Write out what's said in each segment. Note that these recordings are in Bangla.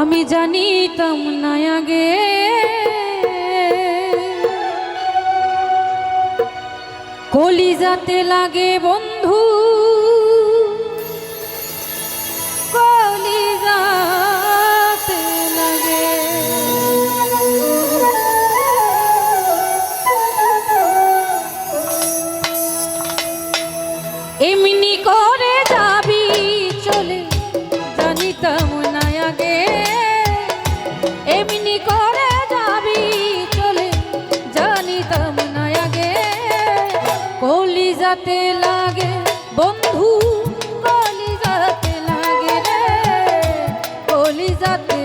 আমি জানিতাম না আগে। কলিজাতে লাগে বন্ধু। কলিজাতে লাগে বন্ধু কলিজাতে লাগে রে। কলিজাতে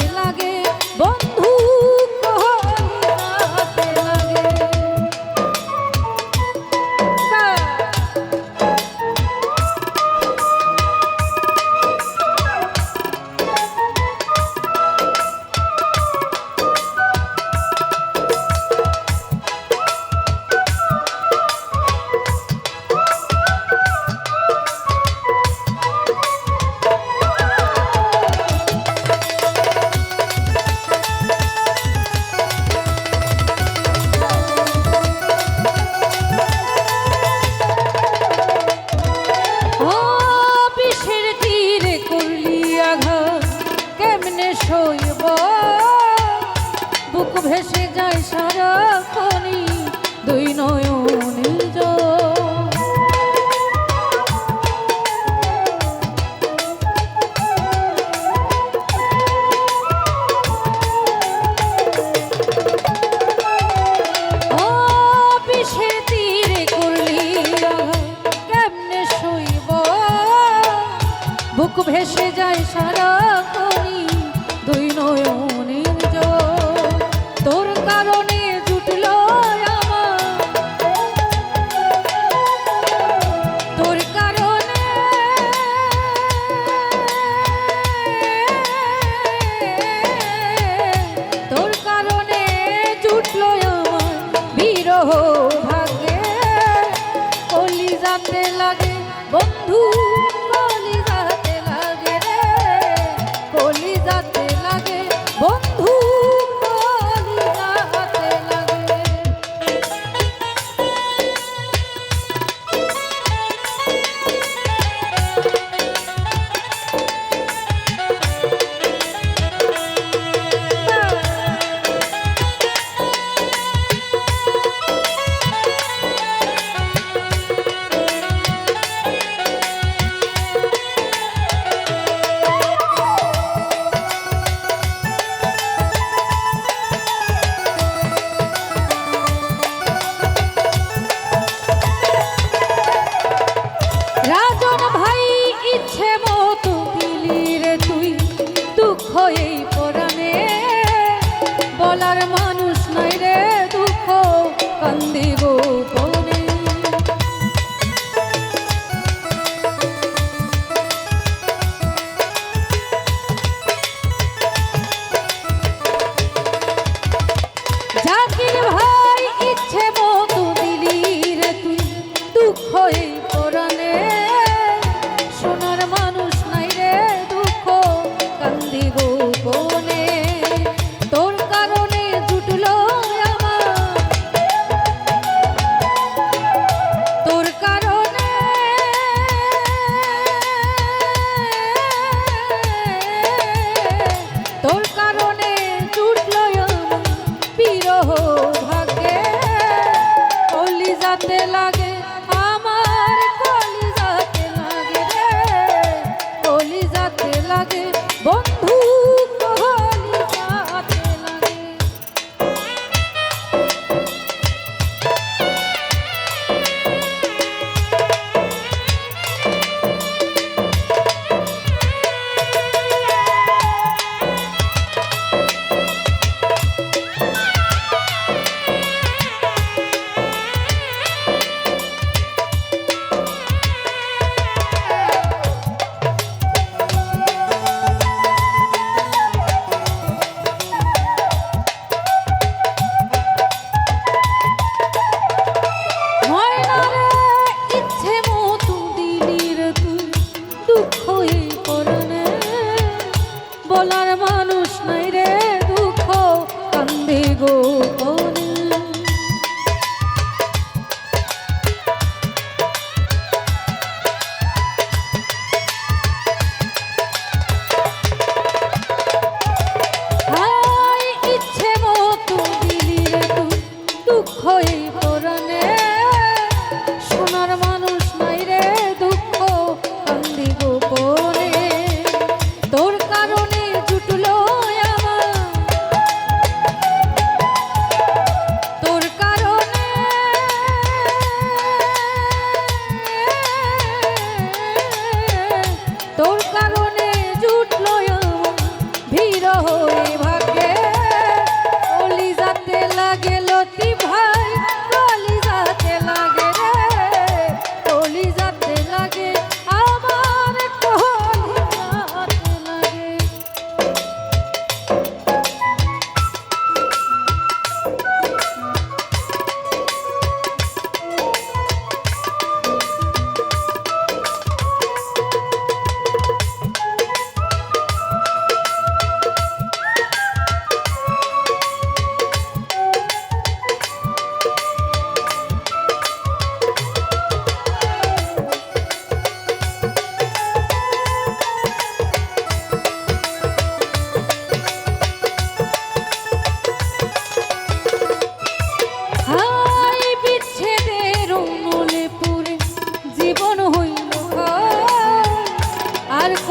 খুব হেসে যায় সারা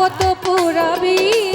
কত পুরাবি